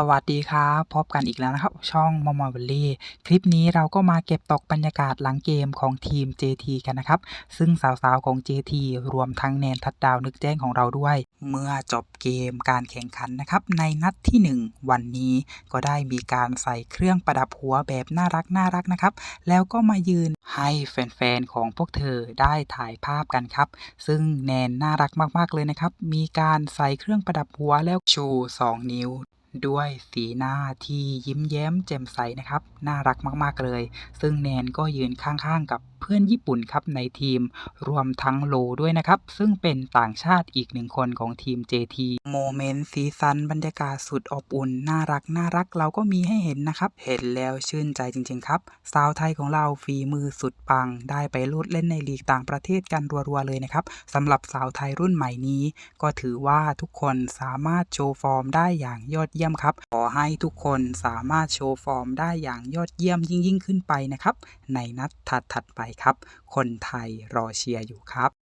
สวัสดีครับพบกันอีกแล้วนะครับ ช่องมอมอ v ล l ีคลิปนี้เราก็มาเก็บตกบรรยากาศหลังเกมของทีม JT กันนะครับ ซึ่งสาวๆของ JT รวมทั้งแนนทัดดาวนึกแจ้งของเราด้วย เมื่อจบเกมการแข่งขันนะครับ ในนัดที่ 1 วันนี้ก็ได้มีการใส่เครื่องประดับหัวแบบน่ารักน่ารักนะครับ แล้วก็มายืนให้แฟนๆของพวกเธอได้ถ่ายภาพกันครับ ซึ่งแนนน่ารักมากๆเลยนะครับ มีการใส่เครื่องประดับหัวแล้วชู 2 นิ้ว ด้วยสีหน้าที่ยิ้มแย้มแจ่มใสนะครับ น่ารักมากๆเลย ซึ่งแนนก็ยืนข้างๆกับ พื่อนญี่ปุ่นครับในทีมรวมทั้งโลด้วยนะครับ ซึ่งเป็นต่างชาติอีกหนึ่งคนของทีม JT โมเมนต์สีสันบรรยากาศสุดอบอุ่น น่ารักน่ารักเราก็มีให้เห็นนะครับ เห็นแล้วชื่นใจจริง ๆ ครับ สาวไทยของเราฝีมือสุดปัง ได้ไปลูดเล่นในลีกต่างประเทศกันรัวๆเลยนะครับสำหรับสาวไทยรุ่นใหม่นี้ ก็ถือว่าทุกคนสามารถโชว์ฟอร์มได้อย่างยอดเยี่ยมครับ ขอให้ทุกคนสามารถโชว์ฟอร์มได้อย่างยอดเยี่ยมยิ่งยิ่งๆขึ้นไปนะครับ ในนัดถัดๆไปครับ คนไทยรอเชียร์อยู่ครับ